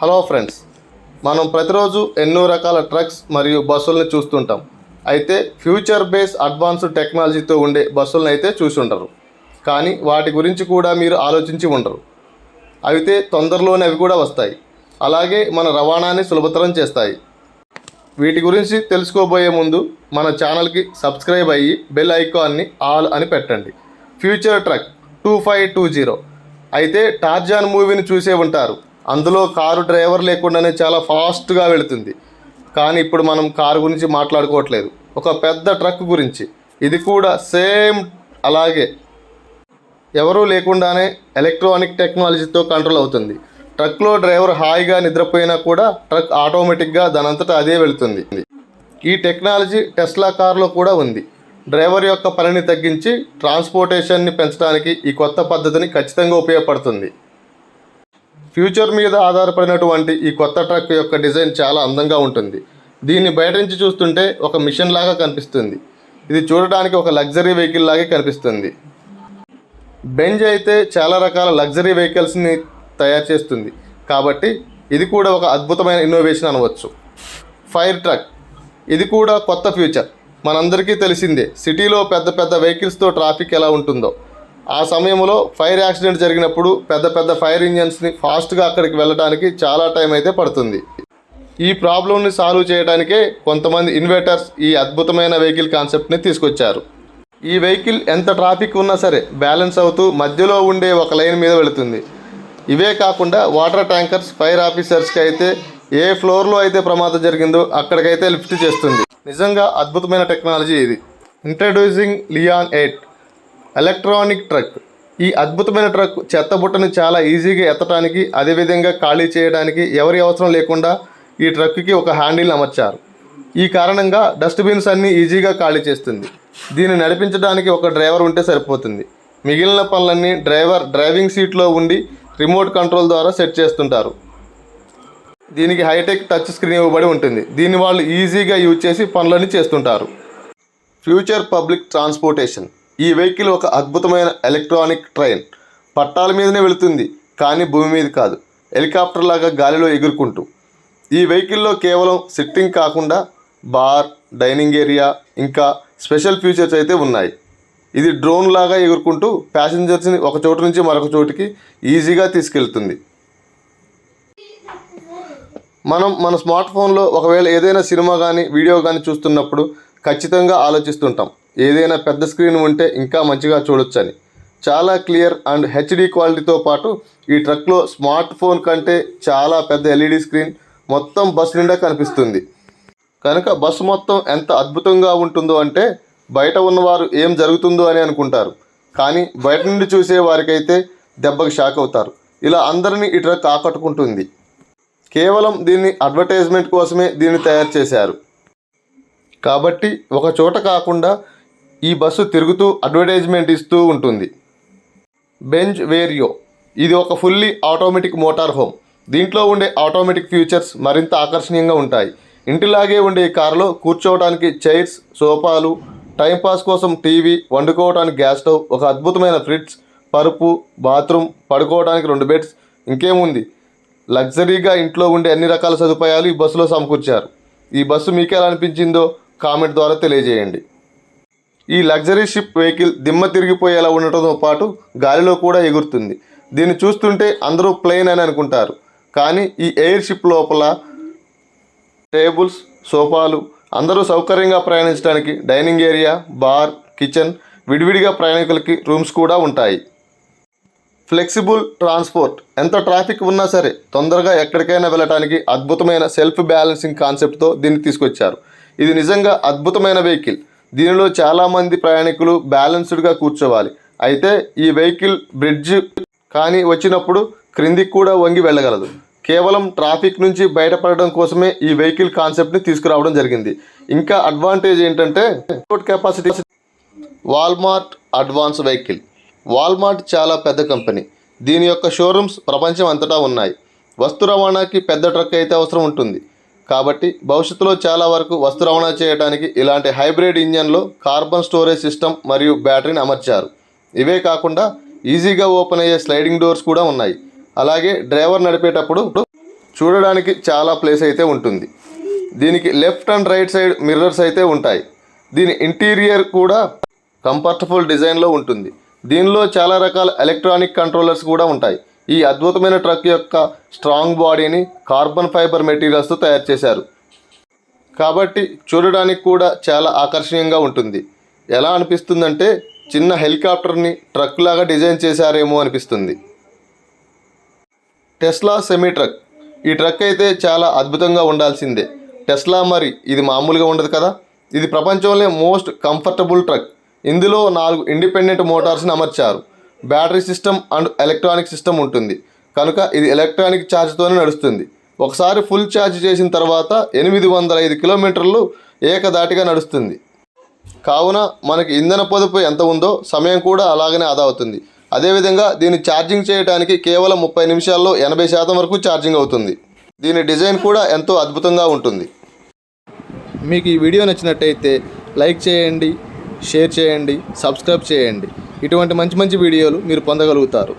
Hello friends మనం ప్రతిరోజు ఎన్నో రకాల ట్రక్స్ మరియు బస్సుల్ని చూస్తుంటాం. అయితే ఫ్యూచర్ బేస్ అడ్వాన్స్డ్ టెక్నాలజీతో ఉండే బస్సులను అయితే చూసి ఉండరు కానీ వాటి గురించి కూడా మీరు ఆలోచించి ఉండరు. అయితే తొందరలోనే అవి కూడా వస్తాయి. అలాగే మన రవాణాని సులభతరం చేస్తాయి. వీటి గురించి తెలుసుకోబోయే ముందు మన ఛానల్కి సబ్స్క్రైబ్ అయ్యి బెల్ ఐకాన్ని ఆల్ అని పెట్టండి. Future truck two five two zero. అయితే టార్జాన్ మూవీని చూసే ఉంటారు. అందులో కారు డ్రైవర్ లేకుండానే చాలా ఫాస్ట్గా వెళుతుంది. కానీ ఇప్పుడు మనం కారు గురించి మాట్లాడుకోవట్లేదు. ఒక పెద్ద ట్రక్ గురించి. ఇది కూడా సేమ్ అలాగే. ఎవరూ లేకుండానే ఎలక్ట్రానిక్ టెక్నాలజీతో కంట్రోల్ అవుతుంది. ట్రక్లో డ్రైవర్ హాయిగా నిద్రపోయినా కూడా ట్రక్ ఆటోమేటిక్గా దానంతటా అదే వెళుతుంది. ఈ టెక్నాలజీ టెస్లా కారులో కూడా ఉంది. డ్రైవర్ యొక్క పనిని తగ్గించి ట్రాన్స్పోర్టేషన్ని పెంచడానికి ఈ కొత్త పద్ధతిని ఖచ్చితంగా ఉపయోగపడుతుంది. ఫ్యూచర్ మీద ఆధారపడినటువంటి ఈ కొత్త ట్రక్ యొక్క డిజైన్ చాలా అందంగా ఉంటుంది. దీన్ని బయట నుంచి చూస్తుంటే ఒక మిషన్ లాగా కనిపిస్తుంది. ఇది చూడడానికి ఒక లగ్జరీ వెహికల్ లాగే కనిపిస్తుంది. బెంజ్ అయితే చాలా రకాల లగ్జరీ వెహికల్స్ని తయారు చేస్తుంది. కాబట్టి ఇది కూడా ఒక అద్భుతమైన ఇన్నోవేషన్ అనవచ్చు. Fire truck. ఇది కూడా కొత్త ఫ్యూచర్. మనందరికీ తెలిసిందే సిటీలో పెద్ద పెద్ద వెహికల్స్తో ట్రాఫిక్ ఎలా ఉంటుందో. ఆ సమయంలో ఫైర్ యాక్సిడెంట్ జరిగినప్పుడు పెద్ద పెద్ద ఫైర్ ఇంజన్స్ని ఫాస్ట్గా అక్కడికి వెళ్ళడానికి చాలా టైం అయితే పడుతుంది. ఈ ప్రాబ్లంని సాల్వ్ చేయడానికే కొంతమంది ఇన్వర్టర్స్ ఈ అద్భుతమైన వెహికల్ కాన్సెప్ట్ని తీసుకొచ్చారు. ఈ వెహికల్ ఎంత ట్రాఫిక్ ఉన్నా సరే బ్యాలెన్స్ అవుతూ మధ్యలో ఉండే ఒక లైన్ మీద వెళుతుంది. ఇవే కాకుండా వాటర్ ట్యాంకర్స్ ఫైర్ ఆఫీసర్స్కి అయితే ఏ ఫ్లోర్లో అయితే ప్రమాదం జరిగిందో అక్కడికైతే లిఫ్ట్ చేస్తుంది. నిజంగా అద్భుతమైన టెక్నాలజీ ఇది. Introducing Lion eight. Electronic truck. ఈ అద్భుతమైన ట్రక్ చెత్త బుట్టను చాలా ఈజీగా ఎత్తడానికి అదేవిధంగా ఖాళీ చేయడానికి ఎవరి అవసరం లేకుండా ఈ ట్రక్కి ఒక హ్యాండిల్ అమర్చారు. ఈ కారణంగా డస్ట్బిన్స్ అన్నీ ఈజీగా ఖాళీ చేస్తుంది. దీన్ని నడిపించడానికి ఒక డ్రైవర్ ఉంటే సరిపోతుంది. మిగిలిన పనులన్నీ డ్రైవర్ డ్రైవింగ్ సీట్లో ఉండి రిమోట్ కంట్రోల్ ద్వారా సెట్ చేస్తుంటారు. దీనికి హైటెక్ టచ్ స్క్రీన్ ఇవ్వబడి ఉంటుంది. దీన్ని వాళ్ళు ఈజీగా యూజ్ చేసి పనులన్నీ చేస్తుంటారు. Future public transportation. ఈ వెహికల్ ఒక అద్భుతమైన ఎలక్ట్రానిక్ ట్రైన్. పట్టాల మీదనే వెళుతుంది కానీ భూమి మీద కాదు. హెలికాప్టర్ లాగా గాలిలో ఎగురుకుంటూ. ఈ వెహికల్లో కేవలం సిట్టింగ్ కాకుండా బార్ డైనింగ్ ఏరియా ఇంకా స్పెషల్ ఫీచర్స్ అయితే ఉన్నాయి. ఇది డ్రోన్ లాగా ఎగురుకుంటూ ప్యాసింజర్స్ని ఒక చోటు నుంచి మరొక చోటుకి ఈజీగా తీసుకెళ్తుంది. మనం మన స్మార్ట్ ఫోన్లో ఒకవేళ ఏదైనా సినిమా కానీ వీడియో కానీ చూస్తున్నప్పుడు ఖచ్చితంగా ఆలోచిస్తుంటాం. ఏదైనా పెద్ద స్క్రీన్ ఉంటే ఇంకా మంచిగా చూడొచ్చని. చాలా క్లియర్ అండ్ హెచ్డి క్వాలిటీతో పాటు ఈ ట్రక్లో స్మార్ట్ ఫోన్ కంటే చాలా పెద్ద ఎల్ఈడి స్క్రీన్ మొత్తం బస్ నిండా కనిపిస్తుంది. కనుక బస్సు మొత్తం ఎంత అద్భుతంగా ఉంటుందో అంటే బయట ఉన్నవారు ఏం జరుగుతుందో అని అనుకుంటారు. కానీ బయట నుండి చూసే వారికైతే దెబ్బకి షాక్ అవుతారు. ఇలా అందరినీ ఈ ట్రక్ ఆకట్టుకుంటుంది. కేవలం దీన్ని అడ్వర్టైజ్మెంట్ కోసమే దీన్ని తయారు చేశారు. కాబట్టి ఒక చోట కాకుండా ఈ బస్సు తిరుగుతూ అడ్వర్టైజ్మెంట్ ఇస్తూ ఉంటుంది. Benz Vario. ఇది ఒక ఫుల్లీ ఆటోమేటిక్ మోటార్ హోమ్. దీంట్లో ఉండే ఆటోమేటిక్ ఫీచర్స్ మరింత ఆకర్షణీయంగా ఉంటాయి. ఇంటిలాగే ఉండే ఈ కారులో కూర్చోవడానికి చైర్స్ సోఫాలు టైంపాస్ కోసం టీవీ వండుకోవడానికి గ్యాస్ స్టవ్ ఒక అద్భుతమైన ఫ్రిడ్జ్ పరుపు బాత్రూమ్ పడుకోవడానికి రెండు బెడ్స్ ఇంకేముంది లగ్జరీగా ఇంట్లో ఉండే అన్ని రకాల సదుపాయాలు ఈ బస్సులో సమకూర్చారు. ఈ బస్సు మీకు ఎలా అనిపించిందో కామెంట్ ద్వారా తెలియజేయండి. ఈ లగ్జరీ షిప్ వెహికల్ దిమ్మ తిరిగిపోయేలా ఉండటంతో పాటు గాలిలో కూడా ఎగురుతుంది. దీన్ని చూస్తుంటే అందరూ ప్లేన్ అని అనుకుంటారు. కానీ ఈ ఎయిర్ షిప్ లోపల టేబుల్స్ సోఫాలు అందరూ సౌకర్యంగా ప్రయాణించడానికి డైనింగ్ ఏరియా బార్ కిచెన్ విడివిడిగా ప్రయాణికులకి రూమ్స్ కూడా ఉంటాయి. Flexible transport. ఎంత ట్రాఫిక్ ఉన్నా సరే తొందరగా ఎక్కడికైనా వెళ్ళడానికి అద్భుతమైన సెల్ఫ్ బ్యాలెన్సింగ్ కాన్సెప్ట్తో దీన్ని తీసుకొచ్చారు. ఇది నిజంగా అద్భుతమైన వెహికల్. దీనిలో చాలామంది ప్రయాణికులు బ్యాలెన్స్డ్గా కూర్చోవాలి. అయితే ఈ వెహికల్ బ్రిడ్జ్ కానీ వచ్చినప్పుడు క్రిందికి కూడా వంగి వెళ్ళగలదు. కేవలం ట్రాఫిక్ నుంచి బయటపడడం కోసమే ఈ వెహికల్ కాన్సెప్ట్ని తీసుకురావడం జరిగింది. ఇంకా అడ్వాంటేజ్ ఏంటంటే capacity Walmart advance vehicle Walmart చాలా పెద్ద కంపెనీ దీని యొక్క షోరూమ్స్ ప్రపంచం అంతటా ఉన్నాయి. వస్తు రవాణాకి పెద్ద ట్రక్ అయితే అవసరం ఉంటుంది. కాబట్టి భవిష్యత్తులో చాలా వరకు వస్తు రవాణా చేయడానికి ఇలాంటి హైబ్రిడ్ ఇంజన్లో కార్బన్ స్టోరేజ్ సిస్టమ్ మరియు బ్యాటరీని అమర్చారు. ఇవే కాకుండా ఈజీగా ఓపెన్ అయ్యే స్లైడింగ్ డోర్స్ కూడా ఉన్నాయి. అలాగే డ్రైవర్ నడిపేటప్పుడు చూడడానికి చాలా ప్లేస్ అయితే ఉంటుంది. దీనికి left and right side mirrors అయితే ఉంటాయి. దీని ఇంటీరియర్ కూడా కంఫర్టబుల్ డిజైన్లో ఉంటుంది. దీనిలో చాలా రకాల ఎలక్ట్రానిక్ కంట్రోలర్స్ కూడా ఉంటాయి. ఈ అద్భుతమైన ట్రక్ యొక్క స్ట్రాంగ్ బాడీని కార్బన్ ఫైబర్ మెటీరియల్స్తో తయారు చేశారు. కాబట్టి చూడడానికి కూడా చాలా ఆకర్షణీయంగా ఉంటుంది. ఎలా అనిపిస్తుందంటే చిన్న హెలికాప్టర్ని ట్రక్ లాగా డిజైన్ చేశారేమో అనిపిస్తుంది. Tesla semi truck. ఈ ట్రక్ అయితే చాలా అద్భుతంగా ఉండాల్సిందే. టెస్లా మరి ఇది మామూలుగా ఉండదు కదా? ఇది ప్రపంచంలో మోస్ట్ కంఫర్టబుల్ ట్రక్. ఇందులో నాలుగు ఇండిపెండెంట్ మోటార్స్ని అమర్చారు. Battery system and electronic system ఉంటుంది. కనుక ఇది ఎలక్ట్రానిక్ ఛార్జ్తోనే నడుస్తుంది. ఒకసారి ఫుల్ ఛార్జ్ చేసిన తర్వాత ఎనిమిది వందల ఐదు కిలోమీటర్లు ఏకదాటిగా నడుస్తుంది. కావున మనకి ఇంధన పొదుపు ఎంత ఉందో సమయం కూడా అలాగనే ఆదా అవుతుంది. అదేవిధంగా దీన్ని ఛార్జింగ్ చేయడానికి కేవలం ముప్పై నిమిషాల్లో ఎనభై శాతం వరకు ఛార్జింగ్ అవుతుంది. దీని డిజైన్ కూడా ఎంతో అద్భుతంగా ఉంటుంది. మీకు ఈ వీడియో నచ్చినట్టయితే లైక్ చేయండి షేర్ చేయండి సబ్స్క్రైబ్ చేయండి. ఇటువంటి మంచి మంచి వీడియోలు మీరు పొందగలుగుతారు.